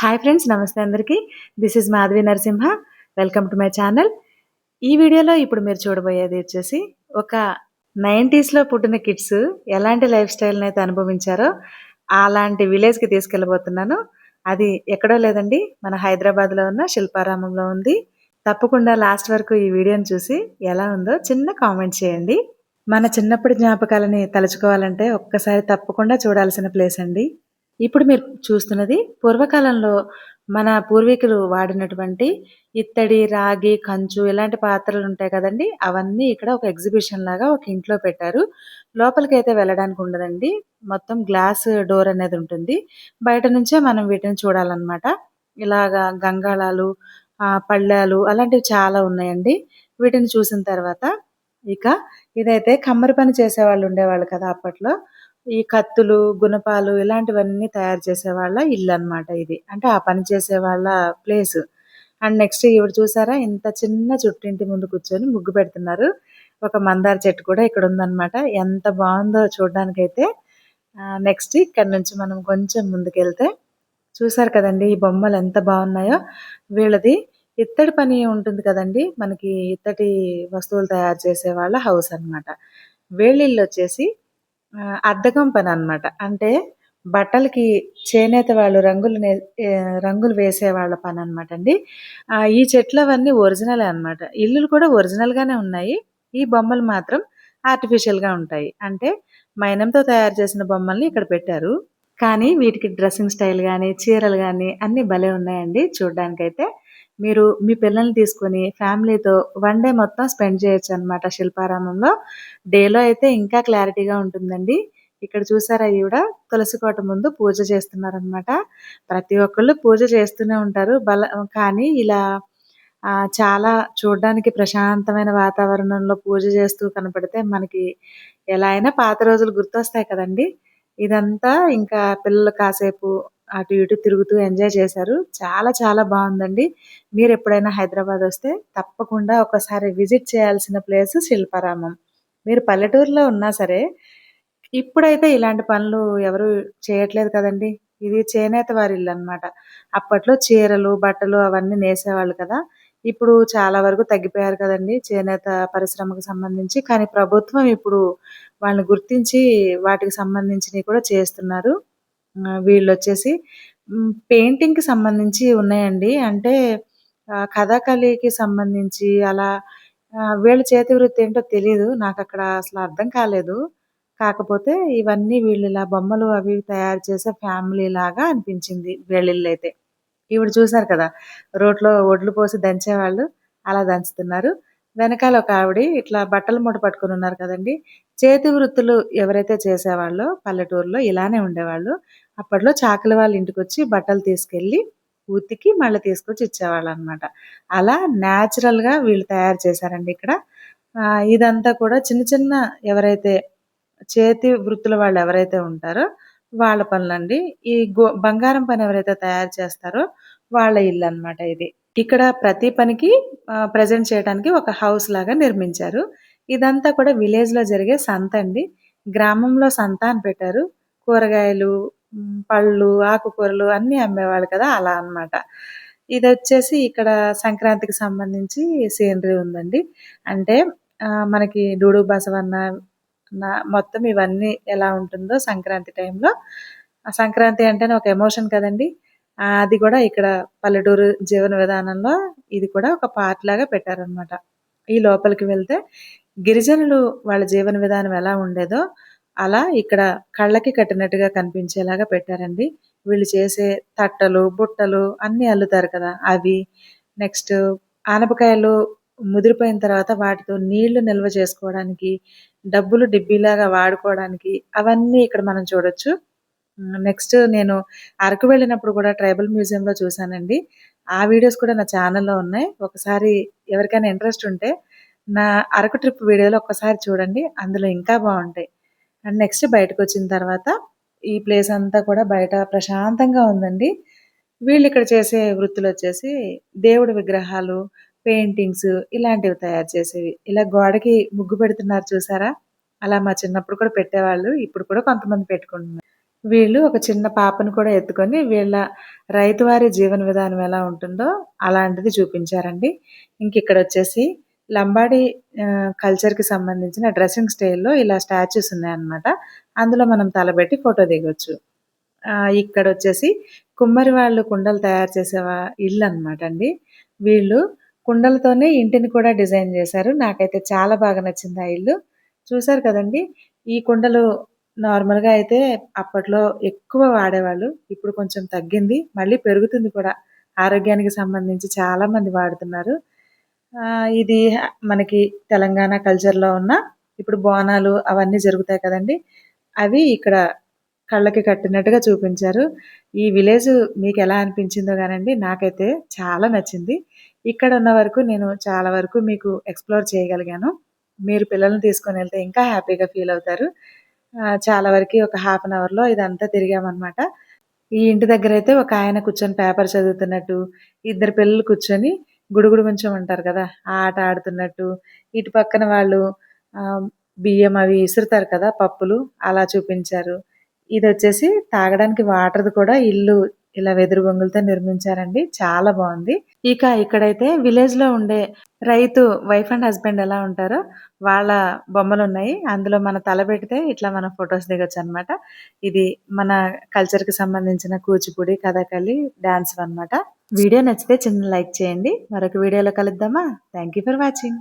Hi friends నమస్తే అందరికీ. This is Madhavi Narasimha welcome to my channel ఈ వీడియోలో ఇప్పుడు మీరు చూడబోయేది వచ్చేసి ఒక నైంటీస్లో పుట్టిన కిడ్స్ ఎలాంటి లైఫ్ స్టైల్ని అయితే అనుభవించారో అలాంటి విలేజ్కి తీసుకెళ్ళబోతున్నాను. అది ఎక్కడో లేదండి మన హైదరాబాద్లో ఉన్న శిల్పారామంలో ఉంది. తప్పకుండా లాస్ట్ వరకు ఈ వీడియోని చూసి ఎలా ఉందో చిన్న కామెంట్ చేయండి. మన చిన్నప్పటి జ్ఞాపకాలని తలుచుకోవాలంటే ఒక్కసారి తప్పకుండా చూడాల్సిన ప్లేస్ అండి. ఇప్పుడు మీరు చూస్తున్నది పూర్వకాలంలో మన పూర్వీకులు వాడినటువంటి ఇత్తడి రాగి కంచు ఇలాంటి పాత్రలు ఉంటాయి కదండి. అవన్నీ ఇక్కడ ఒక ఎగ్జిబిషన్ లాగా ఒక ఇంట్లో పెట్టారు. లోపలికి అయితే వెళ్ళడానికి ఉండదండి. మొత్తం గ్లాస్ డోర్ అనేది ఉంటుంది. బయట నుంచే మనం వీటిని చూడాలన్నమాట. ఇలాగా గంగాళాలు పళ్ళాలు అలాంటివి చాలా ఉన్నాయండి. వీటిని చూసిన తర్వాత ఇక ఇదైతే కమ్మరి పని చేసేవాళ్ళు ఉండేవాళ్ళు కదా అప్పట్లో. ఈ కత్తులు గుణపాలు ఇలాంటివన్నీ తయారు చేసేవాళ్ళ ఇల్లు అన్నమాట ఇది. అంటే ఆ పని చేసే వాళ్ళ ప్లేస్. అండ్ నెక్స్ట్ ఇవిడ చూసారా? ఇంత చిన్న చుట్టింటి ముందు కూర్చొని ముగ్గు పెడుతున్నారు. ఒక మందార చెట్టు కూడా ఇక్కడ ఉందన్నమాట. ఎంత బాగుందో చూడడానికైతే. నెక్స్ట్ ఇక్కడ నుంచి మనం కొంచెం ముందుకెళ్తే చూసారు కదండి ఈ బొమ్మలు ఎంత బాగున్నాయో. వీళ్ళది ఇత్తడి పని ఉంటుంది కదండి. మనకి ఇత్తడి వస్తువులు తయారు చేసే వాళ్ళ హౌస్ అన్నమాట. వీళ్ళిల్లు వచ్చేసి అద్దకం పని అన్నమాట అంటే బట్టలకి చేనేత వాళ్ళు రంగులు నే- రంగులు వేసే వాళ్ళ పని అనమాట అండి ఈ చెట్లు అవన్నీ ఒరిజినల్ అన్నమాట. ఇల్లులు కూడా ఒరిజినల్గానే ఉన్నాయి. ఈ బొమ్మలు మాత్రం ఆర్టిఫిషియల్గా ఉంటాయి. అంటే మైనంతో తయారు చేసిన బొమ్మల్ని ఇక్కడ పెట్టారు. కానీ వీటికి డ్రెస్సింగ్ స్టైల్ కానీ చీరలు కానీ అన్ని భలే ఉన్నాయండి చూడ్డానికైతే. మీరు మీ పిల్లల్ని తీసుకొని ఫ్యామిలీతో వన్ డే మొత్తం స్పెండ్ చేయొచ్చు అనమాట శిల్పారామంలో. డేలో అయితే ఇంకా క్లారిటీగా ఉంటుందండి. ఇక్కడ చూసారా ఈవిడ? తులసి కోట ముందు పూజ చేస్తున్నారనమాట ప్రతి ఒక్కళ్ళు పూజ చేస్తూనే ఉంటారు. బల కానీ ఇలా చాలా చూడడానికి ప్రశాంతమైన వాతావరణంలో పూజ చేస్తూ కనపడితే మనకి ఎలా అయినా పాత రోజులు గుర్తొస్తాయి కదండి. ఇదంతా ఇంకా పిల్లలు కాసేపు అటు ఇటు తిరుగుతూ ఎంజాయ్ చేశారు. చాలా చాలా బాగుందండి. మీరు ఎప్పుడైనా హైదరాబాద్ వస్తే తప్పకుండా ఒకసారి విజిట్ చేయాల్సిన ప్లేస్ శిల్పారామం. మీరు పల్లెటూరులో ఉన్నా సరే ఇప్పుడైతే ఇలాంటి పనులు ఎవరు చేయట్లేదు కదండి. ఇది చేనేత వారి ఇల్లు అనమాట అప్పట్లో చీరలు బట్టలు అవన్నీ నేసేవాళ్ళు కదా. ఇప్పుడు చాలా వరకు తగ్గిపోయారు కదండి చేనేత పరిశ్రమకు సంబంధించి. కానీ ప్రభుత్వం ఇప్పుడు వాళ్ళని గుర్తించి వాటికి సంబంధించినవి కూడా చేస్తున్నారు. వీళ్ళు వచ్చేసి పెయింటింగ్కి సంబంధించి ఉన్నాయండి. అంటే కథాకళికి సంబంధించి అలా వీళ్ళ చేతి వృత్తి ఏంటో తెలియదు నాకు అక్కడ అసలు అర్థం కాలేదు. కాకపోతే ఇవన్నీ వీళ్ళు ఇలా బొమ్మలు అవి తయారు చేసే ఫ్యామిలీ లాగా అనిపించింది వీళ్ళిల్లు అయితే ఈవిడ చూసారు కదా రోడ్లో ఒడ్లు పోసి దంచేవాళ్ళు అలా దంచుతున్నారు. వెనకాల ఒక ఆవిడ ఇట్లా బట్టలు మూట పట్టుకుని ఉన్నారు కదండి. చేతి వృత్తులు ఎవరైతే చేసేవాళ్ళో పల్లెటూరులో ఇలానే ఉండేవాళ్ళు. అప్పట్లో చాకలి వాళ్ళ ఇంటికి వచ్చి బట్టలు తీసుకెళ్ళి ఉతికి మళ్ళీ తీసుకొచ్చి ఇచ్చేవాళ్ళు అనమాట అలా న్యాచురల్గా గా వీళ్ళు తయారు చేశారండి ఇక్కడ. ఇదంతా కూడా చిన్న చిన్న ఎవరైతే చేతి వృత్తుల వాళ్ళు ఎవరైతే ఉంటారో వాళ్ళ పనులండి. ఈ గో బంగారం పని ఎవరైతే తయారు చేస్తారో వాళ్ళ ఇల్లు అనమాట ఇది. ఇక్కడ ప్రతి పనికి ప్రజెంట్ చేయడానికి ఒక హౌస్ లాగా నిర్మించారు. ఇదంతా కూడా విలేజ్లో జరిగే సంత అండి. గ్రామంలో సంత అని పెట్టారు. కూరగాయలు పళ్ళు ఆకుకూరలు అన్ని అమ్మేవాళ్ళు కదా అలా అన్నమాట. ఇది వచ్చేసి ఇక్కడ సంక్రాంతికి సంబంధించి సీనరీ ఉందండి. అంటే మనకి డూడు బసవన్న మొత్తం ఇవన్నీ ఎలా ఉంటుందో సంక్రాంతి టైంలో. సంక్రాంతి అంటేనే ఒక ఎమోషన్ కదండి. అది కూడా ఇక్కడ పల్లెటూరు జీవన విధానంలో ఇది కూడా ఒక పార్ట్ లాగా పెట్టారనమాట ఈ లోపలికి వెళ్తే గిరిజనులు వాళ్ళ జీవన విధానం ఎలా ఉండేదో అలా ఇక్కడ కళ్ళకి కట్టినట్టుగా కనిపించేలాగా పెట్టారండి. వీళ్ళు చేసే తట్టలు బుట్టలు అన్ని అల్లుతారు కదా. అవి నెక్స్ట్ ఆనపకాయలు ముదిరిపోయిన తర్వాత వాటితో నీళ్ళు నిల్వ చేసుకోవడానికి డబ్బులు డిబ్బీలాగా వాడుకోవడానికి అవన్నీ ఇక్కడ మనం చూడొచ్చు. నెక్స్ట్ నేను అరకు వెళ్ళినప్పుడు కూడా ట్రైబల్ మ్యూజియంలో చూశానండి. ఆ వీడియోస్ కూడా నా ఛానల్లో ఉన్నాయి. ఒకసారి ఎవరికైనా ఇంట్రెస్ట్ ఉంటే నా అరకు ట్రిప్ వీడియోలో ఒక్కసారి చూడండి. అందులో ఇంకా బాగుంటాయి. అండ్ నెక్స్ట్ బయటకు వచ్చిన తర్వాత ఈ ప్లేస్ అంతా కూడా బయట ప్రశాంతంగా ఉందండి. వీళ్ళు ఇక్కడ చేసే వృత్తులు వచ్చేసి దేవుడి విగ్రహాలు పెయింటింగ్స్ ఇలాంటివి తయారు చేసేవి. ఇలా గోడకి ముగ్గు పెడుతున్నారు చూసారా? అలా మా చిన్నప్పుడు కూడా పెట్టేవాళ్ళు ఇప్పుడు కూడా కొంతమంది పెట్టుకుంటున్నారు. వీళ్ళు ఒక చిన్న పాపను కూడా ఎత్తుకొని వీళ్ళ రైతువారి జీవన విధానం ఎలా ఉంటుందో అలాంటిది చూపించారండి. ఇంక ఇక్కడ వచ్చేసి లంబాడి కల్చర్‌కి సంబంధించిన డ్రెస్సింగ్ స్టైల్‌లో ఇలా స్టాచ్యూస్ ఉన్నాయన్నమాట. అందులో మనం తలబెట్టి ఫోటో దిగొచ్చు. ఇక్కడ వచ్చేసి కుమ్మరి వాళ్ళు కుండలు తయారు చేసే ఇల్లు అనమాట అండి. వీళ్ళు కుండలతోనే ఇంటిని కూడా డిజైన్ చేశారు. నాకైతే చాలా బాగా నచ్చింది ఆ ఇల్లు. చూసారు కదండీ! ఈ కుండలు నార్మల్‌గా అయితే అప్పట్లో ఎక్కువ వాడేవాళ్ళు. ఇప్పుడు కొంచెం తగ్గింది. మళ్ళీ పెరుగుతుంది కూడా. ఆరోగ్యానికి సంబంధించి చాలామంది వాడుతున్నారు. ఇది మనకి తెలంగాణ కల్చర్‌లో ఉన్న ఇప్పుడు బోనాలు అవన్నీ జరుగుతాయి కదండీ! అవి ఇక్కడ కళ్ళకి కట్టినట్టుగా చూపించారు. ఈ విలేజ్ మీకు ఎలా అనిపించిందో కానండి నాకైతే చాలా నచ్చింది. ఇక్కడ ఉన్న వరకు నేను చాలా వరకు మీకు ఎక్స్‌ప్లోర్ చేయగలిగాను. మీరు పిల్లల్ని తీసుకొని వెళ్తే ఇంకా హ్యాపీగా ఫీల్ అవుతారు. చాలా వరకు ఒక హాఫ్ అన్ అవర్‌లో ఇదంతా తిరిగామన్నమాట ఈ ఇంటి దగ్గర అయితే ఒక ఆయన కూర్చొని పేపర్ చదువుతున్నట్టు, ఇద్దరు పిల్లలు కూర్చొని గుడుగుడు కొంచెం అంటారు కదా! ఆ ఆట ఆడుతున్నట్టు, ఇటు పక్కన వాళ్ళు బియ్యం అవి ఇసురుతారు కదా! పప్పులు అలా చూపించారు. ఇది వచ్చేసి తాగడానికి వాటర్‌ది కూడా ఇల్లు ఇలా వెదురు బొంగులతో నిర్మించారండి. చాలా బాగుంది ఇక ఇక్కడైతే విలేజ్‌లో ఉండే రైతు వైఫ్ అండ్ హస్బెండ్ ఎలా ఉంటారో వాళ్ళ బొమ్మలు ఉన్నాయి అందులో మన తల పెడితే ఇట్లా మనం ఫోటోస్ దిగొచ్చనమాట. ఇది మన కల్చర్‌కి సంబంధించిన కూచిపూడి, కథకళి డాన్స్ అనమాట వీడియో నచ్చితే చిన్న లైక్ చేయండి. మరొక వీడియోలో కలుద్దామా? Thank you for watching.